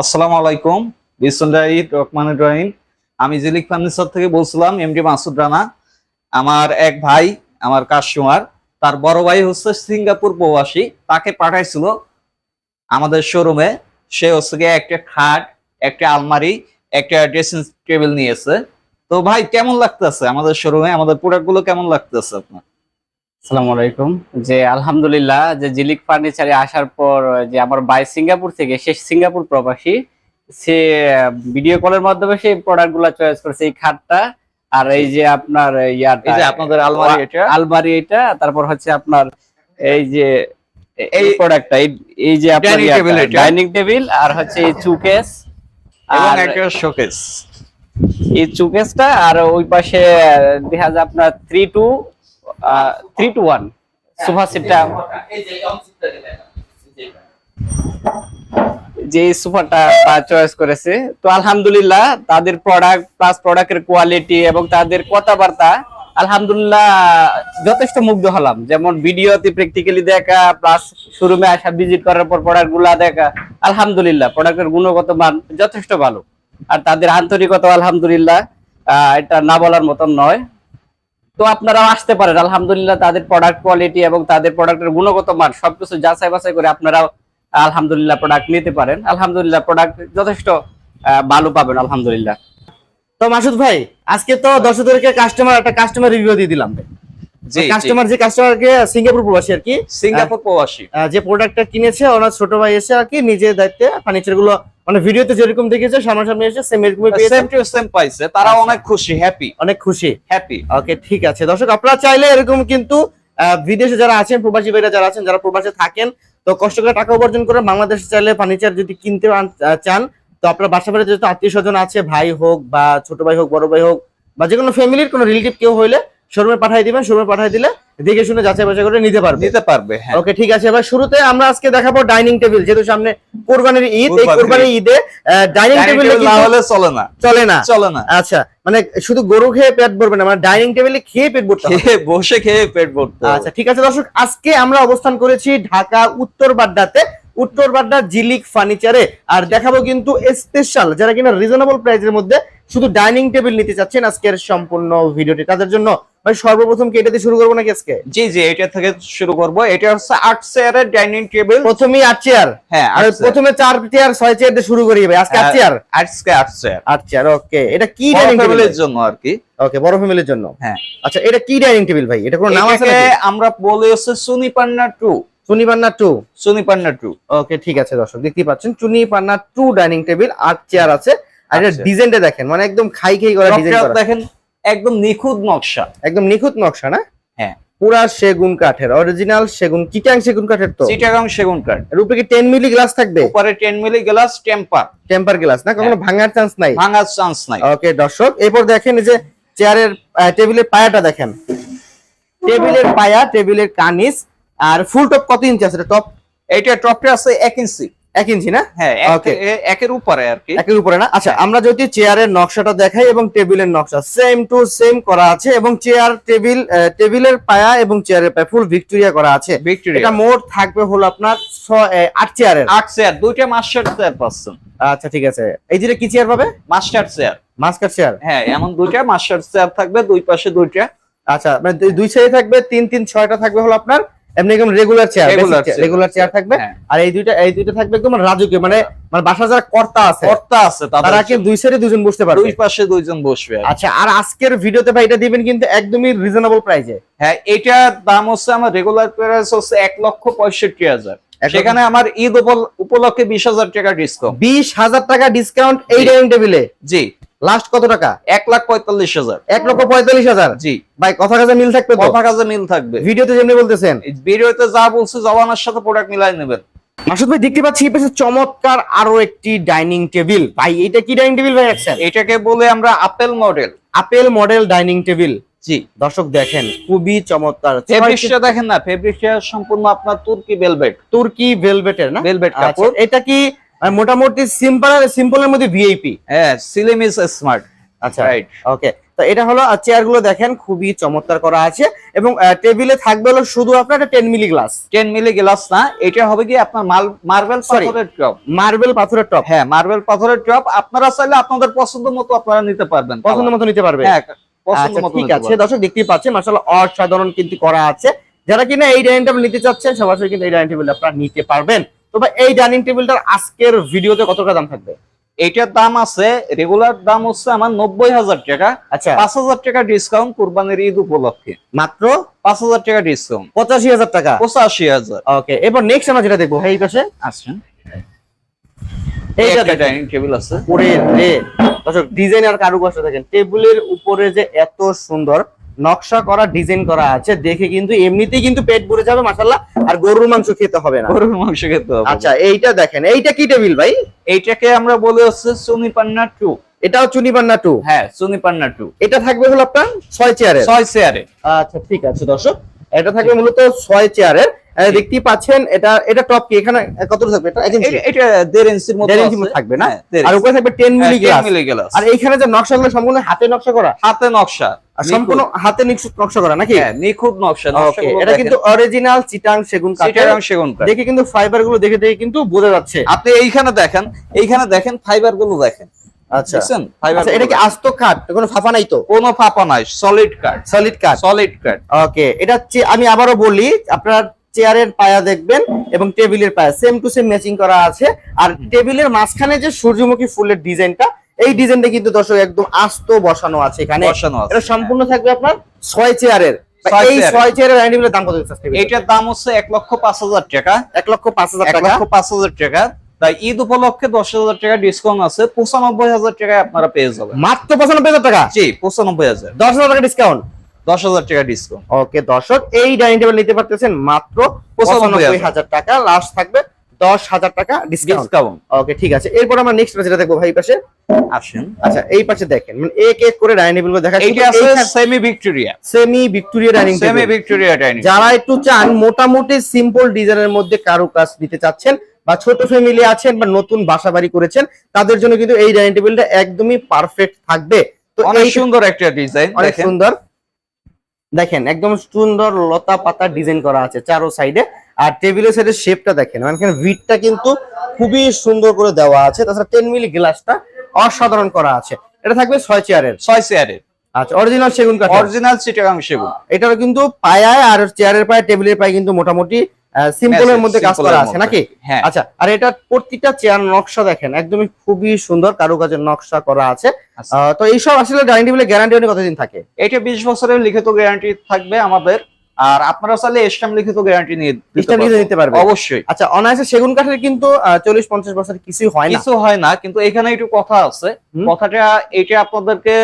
আসসালামু আলাইকুম, বিসমুল্লাহি রহমানির রহিম। আমি জিলিক ফার্নিচার থেকে বলছিলাম, এমডি মাসুদ রানা। আমার এক ভাই, আমার কাস্টমার, তার বড় ভাই হচ্ছে সিঙ্গাপুর প্রবাসী, তাকে পাঠাইছিল আমাদের শোরুমে সে হচ্ছে গিয়ে একটা খাট, একটা আলমারি, একটা ড্রেসিং টেবিল নিয়েছে তো ভাই, কেমন লাগতেছে আমাদের শোরুমে আমাদের প্রোডাক্টগুলো কেমন লাগতেছে আপনার? আসসালামু আলাইকুম। যে আলহামদুলিল্লাহ যে জিলিক ফার্নিচারে আসার পর যে আমার ভাই সিঙ্গাপুর থেকে সে সিঙ্গাপুর প্রবাসী সে ভিডিও কলের মাধ্যমে সেই প্রোডাক্টগুলা চয়েস করেছে এই খাটটা। আর এই যে আপনার ইয়াটা এই যে আপনাদের আলমারি এটা। আলমারি এটা তারপর হচ্ছে আপনার এই যে এই- প্রোডাক্টটা এই যে আপনার। ডাইনিং টেবিল আর হচ্ছে এই চুকেস। এবং আর একটা শোকেস এই চুকেসটা আর ওই পাশে দেখা যায় আপনার three two three two one যে সোফাটা চয়েস করেছে, তো আলহামদুলিল্লাহ তাদের প্রোডাক্ট প্লাস প্রোডাক্টের কোয়ালিটি এবং তাদের কথাবার্তা, আলহামদুলিল্লাহ যথেষ্ট মুগ্ধ হলাম। যেমন ভিডিওতে প্র্যাকটিক্যালি দেখা প্লাস শোরুমে আসা ভিজিট করার পর প্রোডাক্টগুলা দেখা, আলহামদুলিল্লাহ প্রোডাক্টের গুণগত মান যথেষ্ট ভালো। আর তাদের আন্তরিকতা আলহামদুলিল্লাহ এটা না বলার মতন নয়। তো আপনারাও আসতে পারেন। আলহামদুলিল্লাহ তাদের প্রোডাক্ট কোয়ালিটি এবং তাদের প্রোডাক্টের গুণগত মান সবকিছু যাচাই বাছাই করে আপনারাও আলহামদুলিল্লাহ প্রোডাক্ট নিতে পারেন। আলহামদুলিল্লাহ প্রোডাক্ট যথেষ্ট ভালো পাবেন, আলহামদুলিল্লাহ। তো মাসুদ ভাই, আজকে তো দর্শকদেরকে কাস্টমার একটা কাস্টমার রিভিউ দিয়ে দিলাম। জি কাস্টমার যে কাস্টমারকে সিঙ্গাপুর প্রবাসী আর কি সিঙ্গাপুর প্রবাসী। যে প্রোডাক্টটা কিনেছে ওনার ছোট ভাই এসে আর কি নিজের দায়িত্বে ফার্নিচারগুলো মানে ভিডিওতে যেরকম দেখেছে সামনাসামনি এসে সেম এরকমই পেয়েছে। সেম টু সেম পাইছে তারা আচ্ছা। অনেক খুশি হ্যাপি অনেক খুশি। হ্যাপি ওকে ঠিক আছে। দর্শক আপনারা চাইলে এরকম কিন্তু বিদেশে যারা আছেন প্রবাসী ভাইরা যারা আছেন যারা প্রবাসে থাকেন তো কষ্ট করে টাকা উপার্জন করে বাংলাদেশে চাইলে ফার্নিচার যদি কিনতে চান তো আপনার বাসা বাড়িতে যেহেতু আত্মীয় স্বজন আছে ভাই হোক বা ছোট ভাই হোক বড় ভাই হোক বা যে কোনো ফ্যামিলির কোনো রিলেটিভ কেউ হইলে শোরুমে পাঠিয়ে দিবেন শোরুমে পাঠিয়ে দিলে দেখে শুনে যাচাই বাছাই করে নিতে পারবে। নিতে পারবে হ্যাঁ। ওকে ঠিক আছে এবার শুরুতে আমরা আজকে দেখাবো ডাইনিং টেবিল যেহেতু সামনে কোরবানির ঈদ এই কোরবানির ঈদে। ডাইনিং টেবিল না হলে চলে না। চলে না। চলে না। আচ্ছা মানে শুধু গরু খেয়ে পেট ভরবে না মানে ডাইনিং টেবিলে খেয়ে পেট ভরতে হবে। বসে খেয়ে পেট ভরতে হবে। আচ্ছা ঠিক আছে দর্শক আজকে আমরা অবস্থান করেছি ঢাকা উত্তর বাড্ডাতে। উত্তর বাড্ডা জিলিক ফার্নিচারে আর দেখাবো কিন্তু স্পেশাল যারা কিনা রিজনেবল প্রাইসের মধ্যে শুধু ডাইনিং টেবিল নিতে চাচ্ছেন আজকের সম্পূর্ণ ভিডিওটি। তাদের জন্য ভাই সর্বপ্রথম কি এটা দিয়ে শুরু করব নাকি আজকে? জি জি এটা থেকে শুরু করব। এটা হচ্ছে আট চেয়ারের ডাইনিং টেবিল। প্রথমেই আট চেয়ার? হ্যাঁ আর প্রথমে চার চেয়ার ছয় চেয়ার দিয়ে শুরু করি ভাই। আজকে আট হ্যাঁ, চেয়ার? আজকে আট চেয়ার। আট চেয়ার ওকে এটা কি ডাইনিং টেবিলের জন্য আর কি। ওকে বড় ফ্যামিলির জন্য? হ্যাঁ। আচ্ছা এটা কি ডাইনিং টেবিল ভাই? এটা কোনো নাম আছে নাকি? আমরা বলি হচ্ছে সুনি পান্না টু। চুনি পান্না টু? সুনি পান্না টু। ওকে ঠিক আছে দর্শক দেখতেই পাচ্ছেন Chuni Panna to dining table আট চেয়ার আছে। আর এটা আচ্ছা। ডিজাইনটা দেখেন মানে একদম খাই খাই করা ডিজাইন করা। দেখেন একদম নিখুঁত নকশা। একদম নিখুঁত নকশা না? হ্যাঁ। পুরা সেগুন কাঠের অরিজিনাল সেগুন চিটাং সেগুন কাঠের তো? চিটাগাং সেগুন কাঠ। এর উপরে কি টেন মিলি গ্লাস থাকবে? উপরে ten milli glass temper temper glass না? কখনো ভাঙার চান্স নাই? ভাঙার চান্স নাই। ওকে দর্শক এরপর দেখেন এই যে চেয়ারের টেবিলের পায়াটা দেখেন। টেবিলের পায়া টেবিলের কানিস আর ফুল টপ কত ইঞ্চি আছে? টপ এটা টপটা আছে এক ইঞ্চি এক ইঞ্চি না? হ্যাঁ একের উপরে আর কি। একের উপরে না? আচ্ছা আমরা যদি চেয়ারের নকশাটা দেখাই এবং টেবিলের নকশা সেম টু সেম করা আছে এবং চেয়ার টেবিল টেবিলের পায়া এবং চেয়ারের পায়া ফুল ভিক্টোরিয়া করা আছে। ভিক্টোরিয়া এটা মোট থাকবে হলো আপনার আট চেয়ারের। আট চেয়ার দুইটা মাস্টার চেয়ার পাচ্ছেন। আচ্ছা ঠিক আছে। এই যে কি চেয়ার পাবে? মাস্টার চেয়ার মাস্কার চেয়ার হ্যাঁ এমন দুইটা মাস্টার চেয়ার থাকবে দুই পাশে দুইটা। আচ্ছা মানে দুই- দুই সাইডে থাকবে তিন তিন ছয়টা থাকবে হলো আপনার এমনি একদম রেগুলার চেয়ার রেগুলার চেয়ার থাকবে। আর এই দুইটা এই দুইটা থাকবে একদম রাজকীয় মানে মানে বাসা যারা কর্তা আছে কর্তা আছে তারা কি দুই সাইডে দুজন বসতে পারবে? দুই পাশে দুইজন বসবে আচ্ছা আর আজকের ভিডিওতে ভাই এটা দিবেন কিন্তু একদমই রিজনেবল প্রাইসে হ্যাঁ দাম হচ্ছে আমার রেগুলার প্রাইস হচ্ছে এক লক্ষ পঁয়ষট্টি হাজার। সেখানে আমার ঈদ উপলক্ষে বিশ হাজার টাকা ডিসকাউন্ট বিশ হাজার টাকা ডিসকাউন্ট এই ডাইনিং টেবিলে জি। লাস্ট কত টাকা? এক লাখ পঁয়তাল্লিশ হাজার। এক লক্ষ পঁয়তাল্লিশ হাজার? জি। ভাই কথা কাজে মিল থাকবে কথা কাজে মিল থাকবে। ভিডিওতে যেমনি বলতেছেন। ভিডিওতে যা বলছে জওয়ানের সাথে প্রোডাক্ট মিলাই নেবেন। মাসুদ ভাই দেখতে পাচ্ছি এই পাশে চমৎকার আরও একটি ডাইনিং টেবিল ভাই এটা কি ডাইনিং টেবিল ভাই এটাকে বলে আমরা apple model apple model dining table জি দর্শক দেখেন খুবই চমৎকার। দেখেন না সম্পূর্ণ আপনার তুর্কি ভেলভেট তুর্কি ভেলভেটের না? ভেলভেট আচ্ছা, কাপড়। এটা কি মোটামুটি সিম্পল সিম্পলের মধ্যে ভিআইপি হ্যাঁ সিলিম ইজ স্মার্ট আচ্ছা রাইট ওকে তো এটা হলো চেয়ারগুলো দেখেন খুবই চমৎকার করা আছে। এবং টেবিলে থাকবে হলো শুধু আপনার ten milli glass ten milli glass না এটা হবে কি আপনার মার্বেল. পাথরের টপ মার্বেল পাথরের টপ হ্যাঁ মার্বেল পাথরের টপ আপনারা চাইলে আপনাদের পছন্দ মতো আপনারা নিতে পারবেন। পছন্দ মতো নিতে পারবেন হ্যাঁ আচ্ছা, ঠিক আছে। দর্শক দেখতেই পাচ্ছেন মাসাল্লাহ অসাধারণ কিন্তু করা আছে। যারা কিনা এই ডাইনিং টেবিল নিতে চাচ্ছেন সরাসরি কিন্তু এই ডাইনিং টেবিল আপনারা নিতে পারবেন। তো এই ডাইনিং টেবিলটার আজকের ভিডিওতে কত টাকা দাম থাকবে? এইটার দাম আছে রেগুলার দাম হচ্ছে আমার নব্বই হাজার টাকা। আচ্ছা। পাঁচ হাজার টাকা ডিসকাউন্ট কুরবানির ঈদ উপলক্ষে। মাত্র? পাঁচ হাজার টাকা ডিসকাউন্ট পঁচাশি হাজার টাকা। পঁচাশি হাজার। ওকে এবার নেক্সট আমরা যেটা দেখব ভাই এই পাশে। আচ্ছা এইটা দেখেন। ডাইনিং টেবিল আছে। উপরে রে দর্শক ডিজাইন আর কারুকাজ দেখেন। টেবিলের উপরে যে এত সুন্দর নকশা করা ডিজাইন করা আছে দেখে কিন্তু এমনিতেই কিন্তু পেট ভরে যাবে মাসাল্লাহ আর গরুর মাংস খেতে হবে না। গরুর মাংস খেতে হবে। আচ্ছা এইটা দেখেন। এইটা কি টেবিল ভাই? এইটাকে আমরা বলে হচ্ছে সুনি পান্না টু এটাও চুনি পান্না টু হ্যাঁ পান্না টু এটা থাকবে হলো আপনার ছয় চেয়ারের ছয় চেয়ারে আচ্ছা ঠিক আছে দর্শক। এটা থাকবে মূলত ছয় চেয়ারের দেখতেই পাচ্ছেন এটা এটা টপ কি? এখানে কত থাকবে? এটা ইঞ্চি? এটা- এটা দেড় ইঞ্চির মতো দেড় ইঞ্চির আছে। মতো থাকবে না? হ্যাঁ, আর উপরে থাকবে টেন হ্যাঁ, মিলি 10 মিলি গ্লাস। আর এইখানে যে নকশাগুলো সম্পূর্ণ হাতে নকশা করা? হাতে নকশা। আর সম্পূর্ণ হাতে নিখুঁত নকশা করা নাকি? হ্যাঁ, নিখুঁত নকশা এটা কিন্তু অরিজিনাল চিটাং সেগুন চিটাগাং সেগুন। দেখে কিন্তু ফাইবারগুলো দেখে দেখে কিন্তু বোঝা যাচ্ছে। আপনি এইখানে দেখেন এইখানে দেখেন ফাইবারগুলো দেখেন। আচ্ছা। আচ্ছা এটা কি আস্ত কাঠ? কোনো ফাফা নাই তো? কোনো ফাঁপা নাই সলিড কাঠ। সলিড কাঠ। সলিড কাঠ। ওকে এটা আমি আবারও বলি আপনার চেয়ারের পায়া দেখবেন এবং টেবিলের পায়া। সেম টু সেম ম্যাচিং করা আছে। আর টেবিলের মাঝখানে যে সূর্যমুখী ফুলের ডিজাইনটা এই ডিজাইনটা কিন্তু দর্শক একদম আস্ত বসানো আছে এখানে। বসানো আছে। এটা সম্পূর্ণ থাকবে আপনার ছয় চেয়ারের। ছয় এই ছয় চেয়ারের ডাইনিং দাম কত দিচ্ছে দাম হচ্ছে এক লক্ষ পাঁচ হাজার টাকা। এক লক্ষ পাঁচ হাজার টাকা। লক্ষ পাঁচ হাজার টাকা। তাই ঈদ উপলক্ষে দশ হাজার টাকা ডিসকাউন্ট আছে। পঁচানব্বই হাজার টাকায় আপনারা পেয়ে যাবেন। মাত্র পঁচানব্বই হাজার টাকা? জি পঁচানব্বই হাজার। দশ হাজার টাকা ডিসকাউন্ট দশ হাজার টাকা ডিসকাউন্ট ওকে দর্শক এই ডাইনিং টেবিল নিতে পারতেছেন মাত্র পঁচানব্বই হাজার। টাকা। লাস্ট থাকবে দশ হাজার টাকা ডিসকাউন্ট ওকে ঠিক আছে। এরপর আমরা নেক্সট যেটা দেখব ভাই পাশে। আসেন। আচ্ছা এই পাশে দেখেন। মানে এক এক করে ডাইনিং টেবিল দেখা এইটা আছে semi Victoria semi Victoria dining semi Victoria dining যারা একটু চান মোটামুটি সিম্পল ডিজাইনের মধ্যে কারও কাজ দিতে চাচ্ছেন বা ছোট ফ্যামিলি আছেন বা নতুন বাসা বাড়ি করেছেন তাদের জন্য কিন্তু এই ডাইনিং টেবিলটা একদমই পারফেক্ট থাকবে। তো অনেক সুন্দর একটা ডিজাইন অনেক সুন্দর। দেখেন একদম সুন্দর লতা পাতা ডিজাইন করা আছে চারো সাইডে আর টেবিলের সাইডে শেপটা দেখেন মানে ভিটটা কিন্তু খুবই সুন্দর করে দেওয়া আছে। তাছাড়া টেন মিলি গ্লাসটা অসাধারণ করা আছে। এটা থাকবে ছয় চেয়ারের ছয় চেয়ারের আচ্ছা অরিজিনাল সেগুন কাঠ অরিজিনাল চিটাগাং সেগুন। এটারও কিন্তু পায়ায় আর চেয়ারের পায়ে টেবিলের পায়ে কিন্তু মোটামুটি সিম্পলের মধ্যে কাজ করা আছে নাকি? হ্যাঁ। আচ্ছা আর এটা প্রত্যেকটা চেয়ার নকশা দেখেন একদমই খুবই সুন্দর কারুকাজের নকশা করা আছে। আচ্ছা। তো এইসব আসলে ডাইনিং টেবিলের গ্যারান্টি অনেক কতদিন থাকে? এটা বিশ বছরের লিখিত গ্যারান্টি থাকবে আমাদের আর আপনারা চাইলে স্টাম লিখিত গ্যারান্টি নিয়ে পারবেন। নিতে পারবে অবশ্যই। আচ্ছা অনায়াসে সেগুন কাঠের কিন্তু চল্লিশ পঞ্চাশ বছর কিছুই হয় না। কিছু হয় না কিন্তু এখানে একটু কথা আছে। কথাটা এটা আপনাদেরকে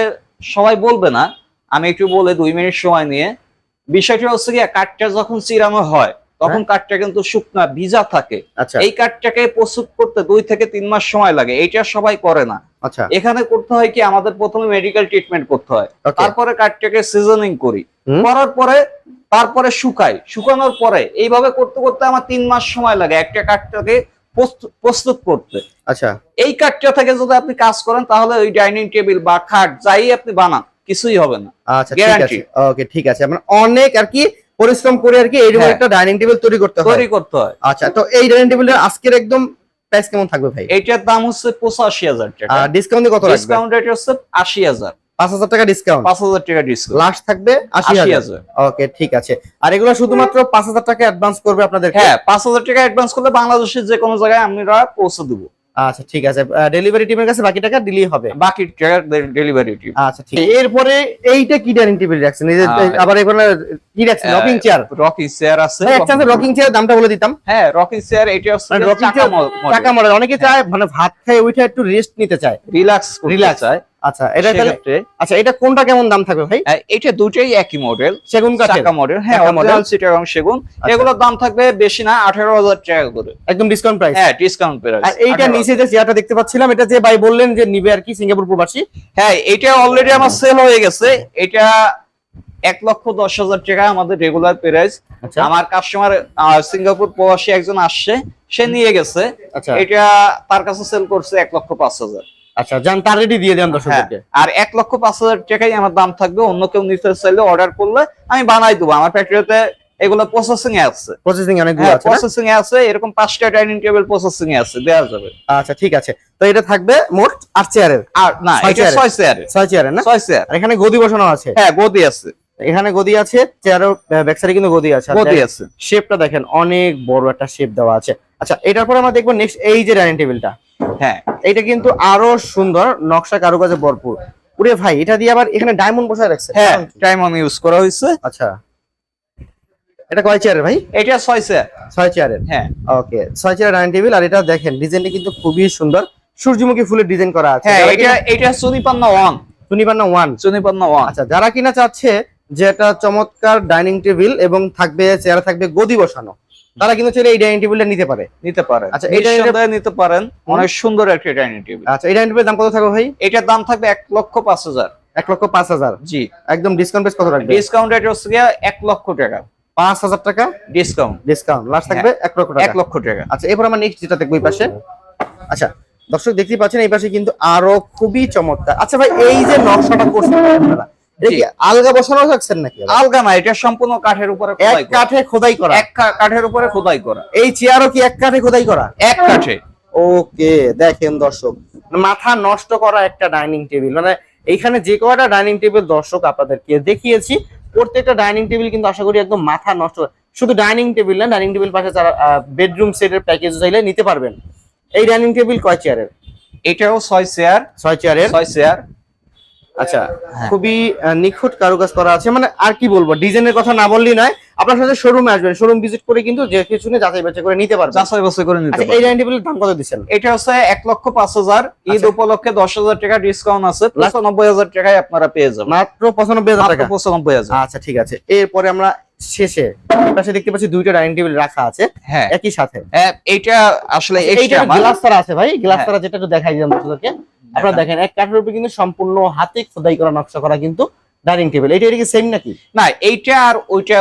সবাই বলবে না। আমি একটু বলে দুই মিনিট সময় নিয়ে। বিষয়টা হচ্ছে কি কাঠটা যখন চিরানো হয় তখন কাঠটা কিন্তু শুকনা ভিজা থাকে। আচ্ছা। এই কাঠটাকে প্রস্তুত করতে দুই থেকে তিন মাস সময় লাগে এইটা সবাই করে না। আচ্ছা। এখানে করতে হয় কি আমাদের প্রথমে মেডিকেল ট্রিটমেন্ট করতে হয়। তারপরে কাঠটাকে সিজনিং করি। করার পরে তারপরে শুকাই। শুকানোর পরে এইভাবে করতে করতে আমার তিন মাস সময় লাগে একটা কাঠটাকে প্রস্তু- প্রস্তুত করতে। আচ্ছা। এই কাঠটা থেকে যদি আপনি কাজ করেন তাহলে ওই ডাইনিং টেবিল বা খাট যাই আপনি বানান কিছুই হবে না। আচ্ছা ঠিক আছে। ওকে ঠিক আছে। মানে অনেক আর কি পরিশ্রম করে আর কি এইরকম হ্যাঁ। একটা ডাইনিং টেবিল তৈরি করতে হয়। তৈরি করতে হয়। আচ্ছা তো এই ডাইনিং টেবিলের আজকের একদম প্রাইস কেমন থাকবে ভাই? এটার দাম হচ্ছে পঁচাশি হাজার টাকা। আর ডিসকাউন্ট কত রাখবে? ডিসকাউন্ট রেট হচ্ছে আশি হাজার। পাঁচ হাজার টাকা ডিসকাউন্ট পাঁচ হাজার টাকা ডিসকাউন্ট লাস্ট থাকবে আশি আশি হাজার। হাজার। ওকে ঠিক আছে। আর এগুলো শুধুমাত্র পাঁচ হাজার টাকা অ্যাডভান্স করবে আপনাদের হ্যাঁ পাঁচ হাজার টাকা অ্যাডভান্স করলে বাংলাদেশের যে কোনো জায়গায় আমরা পৌঁছে দেবো। আচ্ছা ঠিক আছে। ডেলিভারি টিমের কাছে বাকি টাকা দিলেই হবে। বাকি টাকা ডেলিভারি টিম আচ্ছা ঠিক। এরপরে এইটা কি ডাইনিং টেবিল রাখছেন? এই যে আবার এখানে কি রাখছেন? রকিং চেয়ার রকিং চেয়ার আছে। হ্যাঁ চান্সে রকিং চেয়ার দামটা বলে দিতাম। হ্যাঁ রকিং চেয়ার এটা হচ্ছে মানে রকিং চেয়ার টাকা মডেল অনেকে চায় মানে ভাত খায় ওইটা একটু রেস্ট নিতে চায়। রিল্যাক্স. রিল্যাক্স চায়। আচ্ছা এটা তাহলে আচ্ছা এটা কোনটা কেমন দাম থাকবে ভাই? এটা দুটোই একই মডেল সেগুন কাঠের। মডেল হ্যাঁ অরিজিনাল সেগুন। এগুলোর দাম থাকবে বেশি না টাকা করে। একদম ডিসকাউন্ট প্রাইস হ্যাঁ ডিসকাউন্ট প্রাইস আর এইটা নিচে যে চেয়ারটা দেখতে পাচ্ছিলাম এটা যে ভাই বললেন যে নিবে আর কি সিঙ্গাপুর প্রবাসী। হ্যাঁ এটা অলরেডি আমার সেল হয়ে গেছে। এটা এক লক্ষ দশ হাজার টাকা আমাদের রেগুলার প্রাইস আচ্ছা। আমার কাস্টমার সিঙ্গাপুর প্রবাসী একজন আসছে সে নিয়ে গেছে। আচ্ছা। এটা তার কাছে সেল করছে এক লক্ষ পাঁচ হাজার। আচ্ছা যান তার রেডি দিয়ে দেন হ্যাঁ দর্শকদেরকে আর এক লক্ষ পাঁচ হাজার টাকাই আমার দাম থাকবে। অন্য কেউ নিতে চাইলে অর্ডার করলে আমি বানাই দেবো। আমার ফ্যাক্টরিতে এগুলো প্রসেসিং এ আছে। প্রসেসিং অনেকগুলো হ্যাঁ আছে প্রসেসিং এ আছে। এরকম পাঁচটা ডাইনিং টেবিল প্রসেসিং এ আছে যাবে। আচ্ছা ঠিক আছে। তো এটা থাকবে মোট আট চেয়ারের আর না ছয় এটা? ছয় চেয়ারে ছয় চেয়ারের না? ছয় চেয়ার এখানে গদি বসানো আছে। হ্যাঁ গদি আছে। এখানে গদি আছে চেয়ারও ব্যাক সাইডে কিন্তু গদি আছে। গদি আছে। শেপটা দেখেন অনেক বড় একটা শেপ দেওয়া আছে। আচ্ছা এটার পরে আমরা দেখব নেক্সট এই যে ডাইনিং টেবিলটা হ্যাঁ এটা কিন্তু আরও সুন্দর নকশা কারুকাজে ভরপুর। পুরে ভাই এটা দিয়ে আবার এখানে ডায়মন্ড বসায় রাখছে? হ্যাঁ অন ইউজ করা হয়েছে। আচ্ছা। এটা কয় চেয়ারের ভাই? এটা ছয় চেয়ার ছয় চেয়ারের হ্যাঁ। ওকে ছয় চেয়ারের ডাইনিং টেবিল আর এটা দেখেন ডিজাইনটা কিন্তু খুবই সুন্দর। সূর্যমুখী ফুলের ডিজাইন করা আছে। হ্যাঁ এটা এটা সুনিপান্না ওয়ান সুনিবান্না ওয়ান সুনিপান্না ওয়ান আচ্ছা যারা কিনা চাচ্ছে যে একটা চমৎকার ডাইনিং টেবিল এবং থাকবে চেয়ারে থাকবে গদি বসানো। তারা কিন্তু চাইলে এই ডাইনিং টেবিলটা নিতে পারে। নিতে পারেন। আচ্ছা, এটা- এটা নিতে পারেন। অনেক সুন্দর একটা ডাইনিং টেবিল আচ্ছা এই ডাইনিং টেবিলের দাম কত থাকবে ভাই? এটার দাম থাকবে এক লক্ষ পাঁচ হাজার। এক লক্ষ পাঁচ হাজার? জি। একদম ডিসকাউন্ট বেশ কত রাখবে? ডিসকাউন্ট রেট হচ্ছে এক লক্ষ টাকা। পাঁচ হাজার টাকা? ডিসকাউন্ট ডিসকাউন্ট লাস্ট থাকবে এক লক্ষ টাকা। এক লক্ষ টাকা। আচ্ছা এরপর আমরা নেক্সট যেটা দেখব এই পাশে। আচ্ছা দর্শক দেখতে পাচ্ছেন এই পাশে কিন্তু আরও খুবই চমৎকার। আচ্ছা ভাই এই যে নকশাটা করছেন আপনারা। আলগা বসানো থাকছেন নাকি আলগা না এটা সম্পূর্ণ কাঠের উপরে এক কাঠে খোদাই করা? এক কাঠের উপরে খোদাই করা। এই চেয়ারও কি এক কাঠে খোদাই করা? এক কাঠে। ওকে দেখেন দর্শক মাথা নষ্ট করা একটা ডাইনিং টেবিল। মানে এইখানে যে কয়টা ডাইনিং টেবিল দর্শক আপনাদেরকে দেখিয়েছি প্রত্যেকটা ডাইনিং টেবিল কিন্তু আশা করি একদম মাথা নষ্ট। শুধু ডাইনিং টেবিল না ডাইনিং টেবিল পাশে যারা বেডরুম সেটের প্যাকেজ চাইলে নিতে পারবেন। এই ডাইনিং টেবিল কয় চেয়ারের? এটাও ছয় চেয়ার। ছয় চেয়ারের। ছয় চেয়ার। আচ্ছা হ্যাঁ। খুবই নিখুঁত কারুকাজ করা আছে। মানে আর কি বলব ডিজাইনের কথা না বললেই নয় আপনার সাথে শোরুমে আসবেন শোরুম ভিজিট করে কিন্তু যে কিছু নিয়ে যাচাই বাছাই করে নিতে পারবেন। যাচাই বাছাই করে নিতে আচ্ছা এই ডাইনিং টেবিলের দাম কত দিচ্ছেন? এটা হচ্ছে এক লক্ষ পাঁচ হাজার। ঈদ আচ্ছা। উপলক্ষে দশ হাজার টাকা ডিসকাউন্ট আছে। পঁচানব্বই হাজার টাকায় আপনারা পেয়ে যাবেন। মাত্র পঁচানব্বই হাজার টাকা? পঁচানব্বই হাজার। আচ্ছা ঠিক আছে। এরপরে আমরা শেষে পাশে দেখতে পাচ্ছি দুইটা ডাইনিং টেবিল রাখা আছে। হ্যাঁ। একই সাথে। হ্যাঁ, এইটা আসলে এইটা। গ্লাস তারা আছে ভাই। গ্লাস হ্যাঁ। তারা যেটা একটু দেখাই দিলাম দর্শকদেরকে আপনারা দেখেন এক কাঠের উপরে কিন্তু সম্পূর্ণ হাতে খোদাই করা নকশা করা কিন্তু ডাইনিং টেবিল এটা এটা কি সেম নাকি? না এইটা আর ওইটা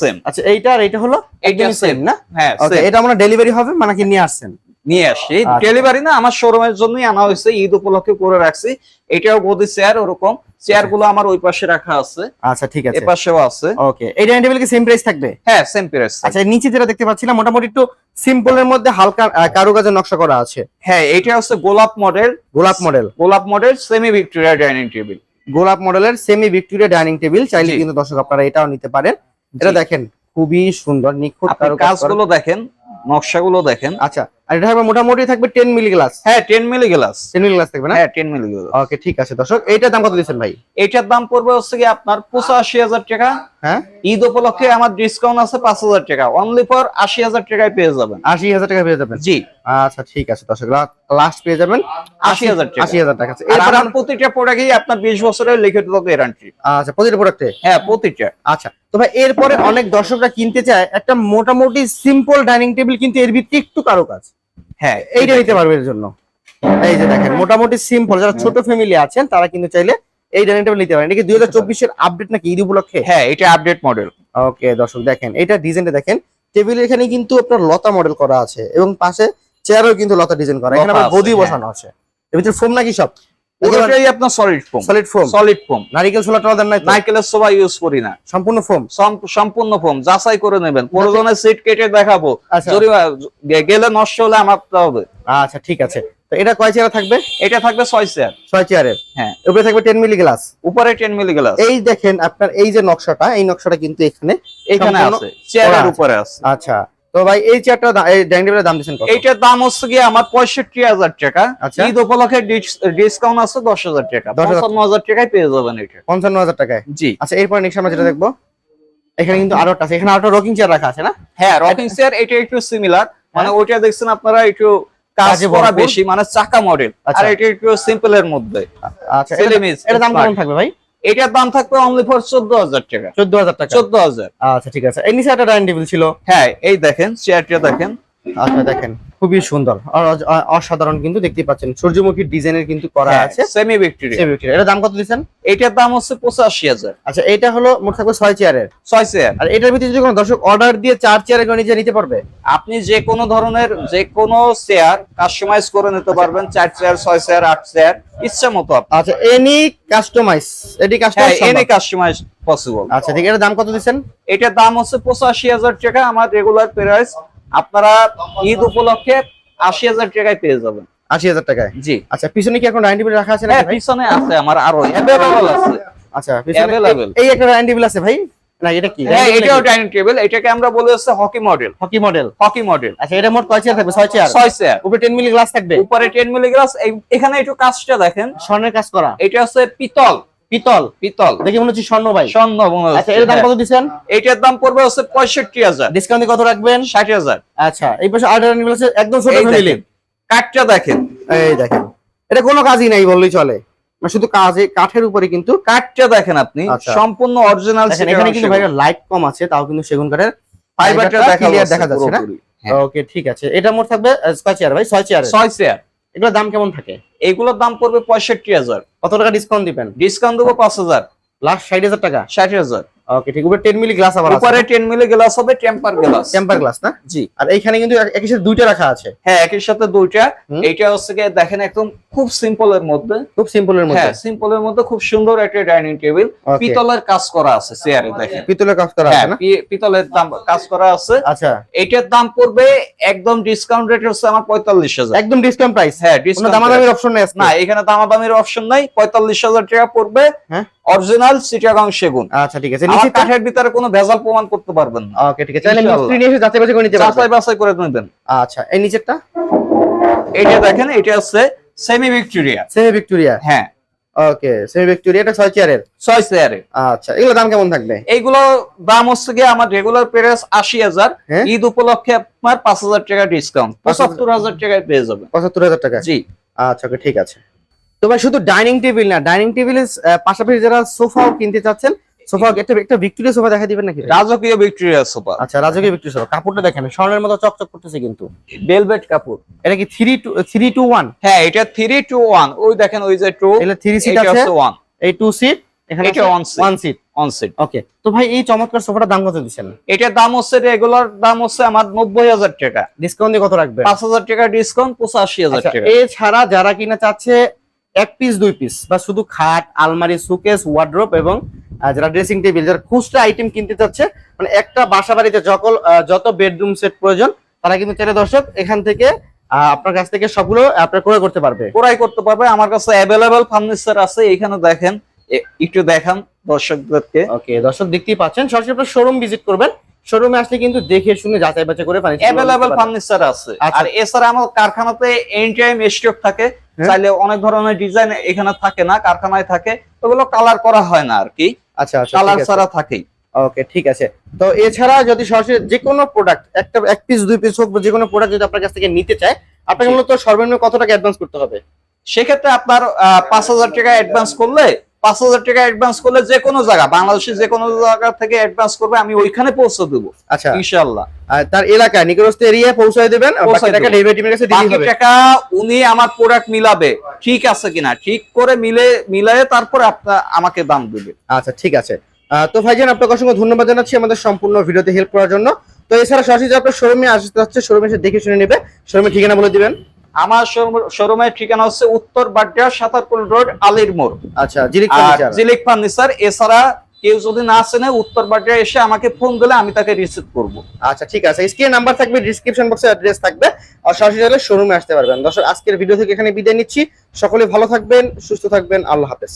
সেম আচ্ছা এইটা আর এটা হলো একদম সেম না? হ্যাঁ ওকে এটা আমরা ডেলিভারি হবে মানে কি নিয়ে আসছেন? নিয়ে আসছি আচ্ছা। ডেলিভারি না আমার শোরুমের জন্যই আনা হয়েছে ঈদ উপলক্ষে করে রাখছি। এটাও গদি চেয়ার ওরকম। চেয়ারগুলো আমার ওই পাশে রাখা আছে। আচ্ছা ঠিক এ আছে পাশেও আছে। ওকে এই ডাইনিং টেবিল কি সেম প্রাইস থাকবে? হ্যাঁ সেম প্রাইস আচ্ছা নিচে যেটা দেখতে পাচ্ছিলাম মোটামুটি একটু সিম্পলের মধ্যে হালকা কারুকাজের নকশা করা আছে। হ্যাঁ এটা হচ্ছে গোলাপ মডেল গোলাপ মডেল গোলাপ model semi Victoria dining table গোলাপ মডেলের সেমি ভিক্টোরিয়া ডাইনিং টেবিল চাইলে। কিন্তু দর্শক আপনারা এটাও নিতে পারেন। এটা দেখেন খুবই সুন্দর নিখুঁত কারুকাজ করা। কাজগুলো দেখেন নকশাগুলো দেখেন। আচ্ছা আর এটা হবে মোটামুটি থাকবে টেন মিলি গ্লাস হ্যাঁ ten milli glass ten milli glass থাকবে না? হ্যাঁ টেন মিলি গ্লাস ওকে ঠিক আছে দর্শক এইটার দাম কত দিচ্ছেন ভাই? এটার দাম পড়বে হচ্ছে কি আপনার পঁচাশি হাজার টাকা। হ্যাঁ? ঈদ উপলক্ষে আমার ডিসকাউন্ট আছে পাঁচ হাজার টাকা। অনলি ফর আশি হাজার টাকায় পেয়ে যাবেন। আশি হাজার টাকা পেয়ে যাবেন? জি। আচ্ছা ঠিক আছে দর্শক লাস্ট পেয়ে যাবেন। 80,000 টাকা। আশি হাজার টাকা আর এরপর আমার প্রতিটা প্রোডাক্টই আপনার বিশ বছরের লিখিত গ্যারান্টি আচ্ছা প্রতিটা প্রোডাক্টে হ্যাঁ প্রতিটা। আচ্ছা তো ভাই এরপরে অনেক দর্শকরা কিনতে চায় একটা মোটামুটি সিম্পল ডাইনিং টেবিল কিন্তু এর ভিত্তি একটু কারুকাজ। হ্যাঁ এইটা নিতে পারবে এর জন্য। এই যে দেখেন মোটামুটি সিম্পল যারা ছোট ফ্যামিলি আছেন তারা কিন্তু চাইলে এই ডাইনিং টেবিল নিতে পারেন। এটা কি দুই হাজার চব্বিশের আপডেট নাকি ঈদ উপলক্ষে? হ্যাঁ এটা আপডেট মডেল ওকে দর্শক দেখেন এটা ডিজাইনটা দেখেন টেবিলের এখানে কিন্তু আপনার লতা মডেল করা আছে এবং পাশে চেয়ারও কিন্তু লতা ডিজাইন করা। এখানে আবার গদি হ্যাঁ। বসানো আছে। এর ভিতরে ফোম নাকি সব? ওটাই আপনার solid foam solid foam solid foam নারিকেল ছোলা টলা দেন নাই তো? নাইকেলের সোবা ইউজ করি না। সম্পূর্ণ ফোম সম্পূর্ণ ফোম যাচাই করে নেবেন। প্রয়োজনে সিট কেটে দেখাবো। আচ্ছা। যদি গেলে নষ্ট হলে আমার হবে। আচ্ছা ঠিক আছে। তো এটা কয় চেয়ার থাকবে? এটা থাকবে ছয় চেয়ার। ছয় চেয়ারের হ্যাঁ। উপরে থাকবে টেন মিলি গ্লাস উপরে টেন মিলি গ্লাস এই দেখেন আপনার এই যে নকশাটা এই নকশাটা কিন্তু এখানে এখানে আছে। চেয়ারের উপরে আছে। আচ্ছা। তো ভাই এই চেয়ারটা এই ডাইনিং টেবিলের দাম দিচ্ছেন কত? এইটার দাম হচ্ছে গিয়ে আমার পঁয়ষট্টি হাজার টাকা। আচ্ছা। ঈদ উপলক্ষে ডিসকাউন্ট আছে দশ হাজার টাকা। 10,000 পঞ্চান্ন হাজার টাকায় পেয়ে যাবেন এটা। পঞ্চান্ন হাজার টাকায়? জি। আচ্ছা এরপর নেক্সট আমরা যেটা দেখব এখানে কিন্তু আরও আছে। এখানে আরও রকিং চেয়ার রাখা আছে না? হ্যাঁ রকিং চেয়ার এটা একটু সিমিলার মানে হ্যাঁ। ওইটা দেখছেন আপনারা একটু কাজ করা বেশি মানে চাকা মডেল আচ্ছা। আর এটা একটু সিম্পল এর মধ্যে। আচ্ছা এটা- দাম। কেমন থাকবে ভাই? এটার দাম থাকবে অনলি ফর চোদ্দ হাজার টাকা। চোদ্দ হাজার টাকা। চোদ্দ হাজার। আচ্ছা ঠিক আছে। এই নিচে একটা ডাইনিং টেবিল ছিল। হ্যাঁ এই দেখেন চেয়ারটা দেখেন। আচ্ছা দেখেন খুবই সুন্দর। অসাধারণ কিন্তু দেখতে পাচ্ছেন। সূর্যমুখী ডিজাইনের কিন্তু করা আছে। Semi Victoria Same victory। এটার দাম কত দিচ্ছেন? এটার দাম হচ্ছে পঁচাশি হাজার। আচ্ছা এটা হলো মোট থাকবে ছয় চেয়ারের। ছয় চেয়ার। আর এটার ভিতরে যদি কোনো দর্শক অর্ডার দিয়ে চার চেয়ারে করে নিজে নিতে পারবে? আপনি যে কোনো ধরনের যে কোনো চেয়ার কাস্টমাইজ করে নিতে পারবেন। চার চেয়ার ছয় চেয়ার আট চেয়ার ইচ্ছা মতো আচ্ছা এনি কাস্টমাইজ এটি হ্যাঁ কাস্টমাইজ এনি কাস্টমাইজ পসিবল আচ্ছা ঠিক এটার দাম কত দিচ্ছেন? এটার দাম হচ্ছে পঁচাশি হাজার টাকা। আমার রেগুলার প্রাইস আপনারা ঈদ উপলক্ষে আশি হাজার টাকায় পেয়ে যাবেন। আশি হাজার টাকায়? জি। আচ্ছা পিছনে কি এখন ডাইনিং টেবিল রাখা আছে হ্যাঁ পিছনে আছে আমার আরও অ্যাভেলেবল আছে। আচ্ছা available। এই- একটা ডাইনিং টেবিল আছে ভাই? না এটা কি? হ্যাঁ এটাও ডাইনিং টেবিল এটাকে আমরা বলে হচ্ছে hockey model. Hockey model. Hockey model. আচ্ছা এটা মোট কয় চেয়ার থাকবে? ছয় চেয়ার? ছয় চেয়ার। উপরে টেন মিলি গ্লাস থাকবে? উপরে এখানে একটু কাজটা দেখেন। স্বর্ণের কাজ করা। এটা হচ্ছে পিতল। পিতল। পিতল। দেখে মনে হচ্ছে স্বর্ণ ভাই। স্বর্ণ আচ্ছা এর দাম হ্যাঁ। কত দিচ্ছেন? এটার দাম পড়বে হচ্ছে পঁয়ষট্টি হাজার। ডিসকাউন্ট কত রাখবেন? ষাট হাজার। আচ্ছা এই পাশে আর ডাইনিং টেবিল একদম ছোট ফ্যামিলি কাঠটা দেখেন। এই দেখেন এটা কোনো কাজই নাই বললেই চলে। মানে শুধু কাজে কাঠের উপরে কিন্তু কাঠটা দেখেন আপনি আচ্ছা। সম্পূর্ণ অরিজিনাল এখানে কিন্তু ভাই লাইট কম আছে তাও কিন্তু সেগুন কাঠের ফাইবারটা দেখা যাচ্ছে না? হ্যাঁ। ওকে ঠিক আছে। এটা মোট থাকবে ছয় চেয়ার ভাই? ছয় চেয়ার ছয় চেয়ার এগুলোর দাম কেমন থাকে? এইগুলোর দাম পড়বে পঁয়ষট্টি হাজার। কত টাকা ডিসকাউন্ট দিবেন? ডিসকাউন্ট দেবো পাঁচ হাজার। লাস্ট ষাট হাজার টাকা? ষাট হাজার। ওকে ঠিক উপরে টেন মিলি গ্লাস আবার উপরে টেন মিলি গ্লাস হবে টেম্পার গ্লাস টেম্পার গ্লাস না? জি। আর এইখানে কিন্তু একই সাথে দুইটা রাখা আছে। হ্যাঁ একই সাথে দুইটা। এইটা হচ্ছে গিয়ে দেখেন একদম খুব সিম্পল এর মধ্যে। খুব সিম্পলের মধ্যে। হ্যাঁ সিম্পল এর মধ্যে খুব সুন্দর একটা ডাইনিং টেবিল পিতলের কাজ করা আছে চেয়ারে দেখেন। পিতলের কাজ করা হ্যাঁ আছে না? পি- পিতলের দাম কাজ করা আছে। আচ্ছা। এইটার দাম পড়বে একদম ডিসকাউন্ট রেট হচ্ছে আমার পঁয়তাল্লিশ হাজার। একদম ডিসকাউন্ট প্রাইস হ্যাঁ ডিসকাউন্ট দামাদামির অপশন নেই না এখানে দামাদামির অপশন নাই পঁয়তাল্লিশ হাজার টাকা পড়বে। হ্যাঁ। অরিজিনাল সিটাগাং সেগুন। আচ্ছা ঠিক আছে। নিচে কাঠের ভিতরে কোনো ভেজাল প্রমাণ করতে পারবেন ওকে ঠিক আছে। ইনশাআল্লাহ। মিস্ত্রি নিয়ে এসে যাচাই বাছাই করে নিতে পারবে। যাচাই বাছাই করে নেবেন। আচ্ছা এই নিচেরটা? এটা দেখেন এটা হচ্ছে সেমি ভিক্টোরিয়া সেমি ভিক্টোরিয়া হ্যাঁ। ওকে সেমি ভিক্টোরিয়া এটা ছয় চেয়ারের? ছয় চেয়ারে। আচ্ছা এগুলো দাম কেমন থাকবে? এইগুলো দাম হচ্ছে গিয়ে আমার রেগুলার প্রাইস আশি হাজার। হ্যাঁ? ঈদ উপলক্ষে আপনার পাঁচ হাজার টাকা ডিসকাউন্ট পঁচাত্তর হাজার টাকায় পেয়ে যাবেন। পঁচাত্তর হাজার টাকা জি। আচ্ছা ওকে ঠিক আছে। তো ভাই শুধু ডাইনিং টেবিল না ডাইনিং টেবিলের পাশাপাশি যারা সোফাও কিনতে চাচ্ছেন সোফা একটা একটা ভিক্টোরিয়া সোফা দেখা দিবেন নাকি রাজকীয় ভিক্টোরিয়া সোফা। আচ্ছা রাজকীয় ভিক্টোরিয়া সোফা। কাপড়টা দেখেন স্বর্ণের মতো চকচক করতেছে কিন্তু। ভেলভেট কাপড়। এটা কি three two three two one হ্যাঁ এটা থ্রি টু ওয়ান ওই দেখেন ওই যে টু এগুলো থ্রি সিট এটা আছে। হচ্ছে ওয়ান এই টু সিট এখানে এটা। One seat on seat okay তো ভাই এই চমৎকার সোফাটার দাম কত দিচ্ছেন? এটার দাম হচ্ছে রেগুলার দাম হচ্ছে আমার নব্বই হাজার টাকা। ডিসকাউন্ট দিয়ে কত রাখবেন? পাঁচ হাজার টাকা ডিসকাউন্ট পঁচাশি হাজার আচ্ছা, টাকা। এছাড়া যারা কিনা চাচ্ছে এক পিস দুই পিস বা শুধু খাট আলমারি সুকেস ওয়ার্ড্রোপ এবং যারা ড্রেসিং টেবিল যারা খুচরা আইটেম কিনতে চাচ্ছে মানে একটা বাসা বাড়িতে যকল আহ, যত বেডরুম সেট প্রয়োজন তারা কিন্তু চাইলে দর্শক এখান থেকে আপনার কাছ থেকে সবগুলো আপনার ক্রয় করতে পারবে। ক্রয় করতে পারবে। আমার কাছে অ্যাভেলেবেল ফার্নিচার আছে এখানে দেখেন একটু দেখান দর্শকদেরকে। ওকে দর্শক দেখতেই পাচ্ছেন সরাসরি আপনার শোরুম ভিজিট করবেন। শোরুমে আসলে কিন্তু দেখে শুনে যাচাই বাছাই করে অ্যাভেলেবেল ফার্নিচার আছে। আচ্ছা। আর এছাড়া আমার কারখানাতে এনি টাইম স্টক থাকে। চাইলে অনেক ধরনের ডিজাইন এখানে থাকে না কারখানায় থাকে ওগুলো কালার করা হয় না আর কি আচ্ছা আচ্ছা কালার ছাড়া থাকেই। ওকে ঠিক আছে। তো এছাড়া যদি সরাসরি যে কোনো প্রোডাক্ট একটা এক পিস দুই পিস হোক যে কোনো প্রোডাক্ট যদি আপনার কাছ থেকে নিতে চায় আপনাকে মূলত সর্বনিম্ন কত টাকা অ্যাডভান্স করতে হবে? সেক্ষেত্রে আপনার পাঁচ হাজার টাকা অ্যাডভান্স করলে পাঁচ হাজার টাকা অ্যাডভান্স করলে যে কোনো জায়গা বাংলাদেশের যে কোনো জায়গা থেকে অ্যাডভান্স করবে আমি ওইখানে পৌঁছে দেবো আচ্ছা। ইনশাল্লাহ তার এলাকায় নিকটস্থ এরিয়ায় পৌঁছায় দেবেন টাকা উনি আমার প্রোডাক্ট মিলাবে ঠিক আছে কিনা? ঠিক করে মিলে মিলায়ে তারপরে আপনার আমাকে দাম দেবে। আচ্ছা ঠিক আছে। তো ভাইজান আপনাকে অসংখ্য ধন্যবাদ জানাচ্ছি আমাদের সম্পূর্ণ ভিডিওতে হেল্প করার জন্য। তো এছাড়া সরাসরি যে আপনার শোরুমে আসতে যাচ্ছে শোরুমে এসে দেখে শুনে নেবে। শোরুমের ঠিকানা বলে দিবেন। আমার শোরুমের ঠিকানা হচ্ছে উত্তর বাড্ডা সাতারকুল রোড আলির মোড়। আচ্ছা জিলিক ফার্নিচার এছাড়া কেউ যদি না চেনে উত্তর বাড্ডা এসে আমাকে ফোন দিলে আমি তাকে রিসিভ করব। আচ্ছা ঠিক আছে। স্ক্রিন নাম্বার থাকবে ডিসক্রিপশন বক্সে অ্যাড্রেস থাকবে। আর সরাসরি হলে শোরুমে আসতে পারবেন। দর্শক আজকের ভিডিও থেকে এখানে বিদায় নিচ্ছি। সকলে ভালো থাকবেন সুস্থ থাকবেন। আল্লাহ হাফেজ।